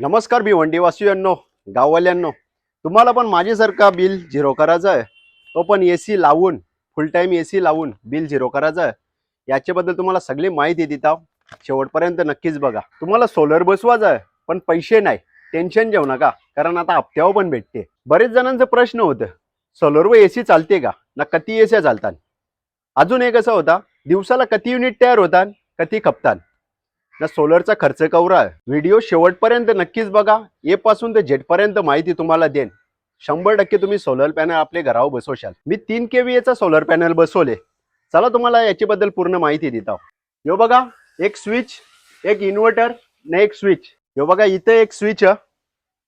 नमस्कार भिवंडीवासियांनो गाववाल्यांनो. तुम्हाला पण माझ्यासारखा बिल झिरो करायचं आहे. तो पण ए सी लावून फुल टाईम ए सी लावून बिल झिरो करायचं आहे. याच्याबद्दल तुम्हाला सगळी माहिती देत आहो शेवटपर्यंत नक्कीच बघा. तुम्हाला सोलर बसवायचं आहे पण पैसे नाही. टेन्शन घेऊ नका कारण आता हप्त्यावर पण भेटते. बरेच जणांचा प्रश्न होतं सोलरवर ए सी चालते का? ना कती ए सी चालतात? अजून एक असा होता दिवसाला कती युनिट तयार होतात कती खपतात? ना सोलरचा खर्च कवरा. आहे व्हिडिओ शेवटपर्यंत नक्कीच बघा. येपासून ते जेटपर्यंत माहिती तुम्हाला देन शंभर टक्के तुम्ही सोलर पॅनल आपले घरावर बसवशाल. मी तीन के चा सोलर पॅनल बसवले. चला तुम्हाला याच्याबद्दल पूर्ण माहिती देत यो बघा एक स्विच एक इन्व्हर्टर न एक स्विच. यो बघा इथे एक स्विच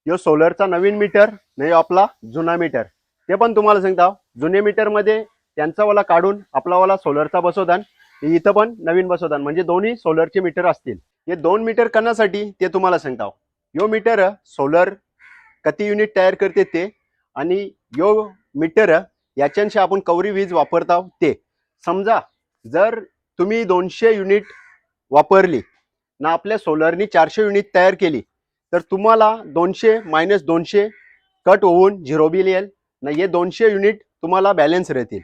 यो सोलरचा नवीन मीटर नाही आपला जुना मीटर. ते पण तुम्हाला सांगता. जुने मीटरमध्ये त्यांचावाला काढून आपलावाला सोलरचा बसवतान इथं पण नवीन बसवतात म्हणजे दोन्ही सोलरचे मीटर असतील. हे दोन मीटर करण्यासाठी ते तुम्हाला सांगता. यो मीटर सोलर किती युनिट तयार करते ते आणि यो मीटर याच्याशी आपण कवरी वीज वापरता ते. समजा जर तुम्ही दोनशे युनिट वापरली ना आपल्या सोलरनी चारशे युनिट तयार केली तर तुम्हाला दोनशे मायनस दोनशे कट होऊन झिरो बिल येईल ना हे दोनशे युनिट तुम्हाला बॅलन्स राहतील.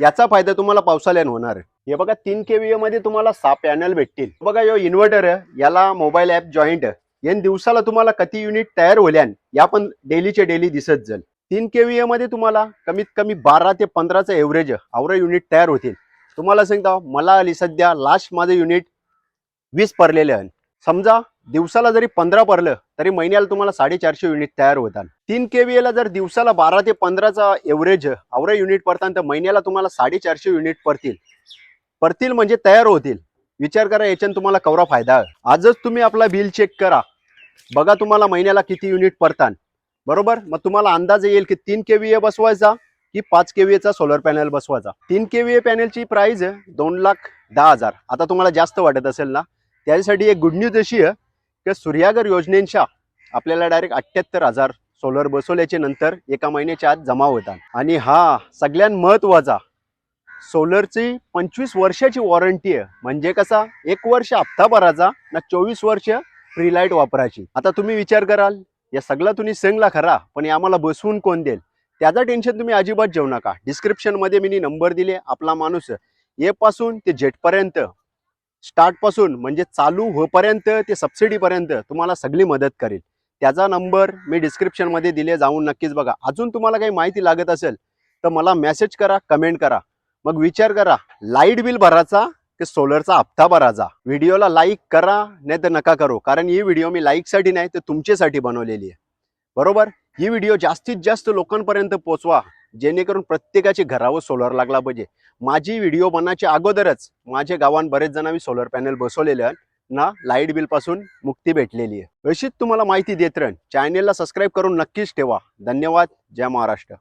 याचा फायदा तुम्हाला पावसाळ्यानं होणार आहे. हे बघा तीन के मध्ये तुम्हाला सहा पॅनल भेटतील. बघा यो इन्व्हर्टर याला मोबाईल ऍप जॉईंट यान दिवसाला तुम्हाला किती युनिट तयार होल्यान या पण डेलीचे डेली दिसत जाईल. तीन के मध्ये तुम्हाला कमीत कमी बारा ते पंधराचं एव्हरेज आवरा युनिट तयार होतील. तुम्हाला सांगता मला आली सध्या लास्ट माझं युनिट वीस परलेले आहे. समजा दिवसाला जरी पंधरा परलं तरी महिन्याला तुम्हाला साडेचारशे युनिट तयार होतात. तीन के ला जर दिवसाला बारा ते पंधराचा एव्हरेज अवरा युनिट पडतात तर महिन्याला तुम्हाला साडेचारशे युनिट पडतील. पडतील म्हणजे तयार होतील. विचार करा याच्यानं तुम्हाला कवरा फायदा आजच तुम्ही आपला बिल चेक करा. बघा तुम्हाला महिन्याला किती युनिट पडतात. बरोबर? मग तुम्हाला अंदाज येईल की तीन के बसवायचा की पाच के चा सोलर पॅनल बसवायचा. तीन के पॅनलची प्राइस दोन लाख दहा हजार. आता तुम्हाला जास्त वाटत असेल ना? त्याच्यासाठी एक गुड न्यूज अशी आहे किंवा सूर्यागर योजनेच्या आपल्याला डायरेक्ट अठ्ठ्याहत्तर हजार सोलर बसवल्याच्या नंतर एका महिन्याच्या आत जमा होतात. आणि हा सगळ्यात महत्त्वाचा सोलरची पंचवीस वर्षाची वॉरंटी आहे. म्हणजे कसा? एक वर्ष हप्ता भरायचा ना चोवीस वर्ष फ्री लाइट वापरायची. आता तुम्ही विचार कराल या सगळा तुम्ही सांगला खरा पण आम्हाला बसवून कोण देईल? त्याचं टेन्शन तुम्ही अजिबात जेवू नका. डिस्क्रिप्शनमध्ये मी नंबर दिले आपला माणूस. येपासून ते जेटपर्यंत स्टार्टपासून म्हणजे चालू होपर्यंत ते सबसिडीपर्यंत तुम्हाला सगळी मदत करेल. त्याचा नंबर मी डिस्क्रिप्शनमध्ये दिले जाऊन नक्कीच बघा. अजून तुम्हाला काही माहिती लागत असेल तर मला मेसेज करा कमेंट करा. मग विचार करा लाइट बिल भरायचा की सोलरचा हप्ता भरायचा? व्हिडिओला लाईक करा नाही तर नका करू. कारण ही व्हिडिओ मी लाईकसाठी नाही तर तुमच्यासाठी बनवलेली आहे. बरोबर? ही व्हिडिओ जास्तीत जास्त लोकांपर्यंत पोचवा जेणेकरून प्रत्येकाच्या घरावर सोलर लागला पाहिजे. माझी व्हिडिओ बनण्याच्या अगोदरच माझ्या गावात बरेच जणांनी सोलर पॅनल बसवलेले आहेत. ना लाइट बिलपासून मुक्ती भेटलेली आहे. अशीच तुम्हाला माहिती देत राहीन. चॅनेलला सबस्क्राईब करून नक्कीच ठेवा. धन्यवाद. जय महाराष्ट्र.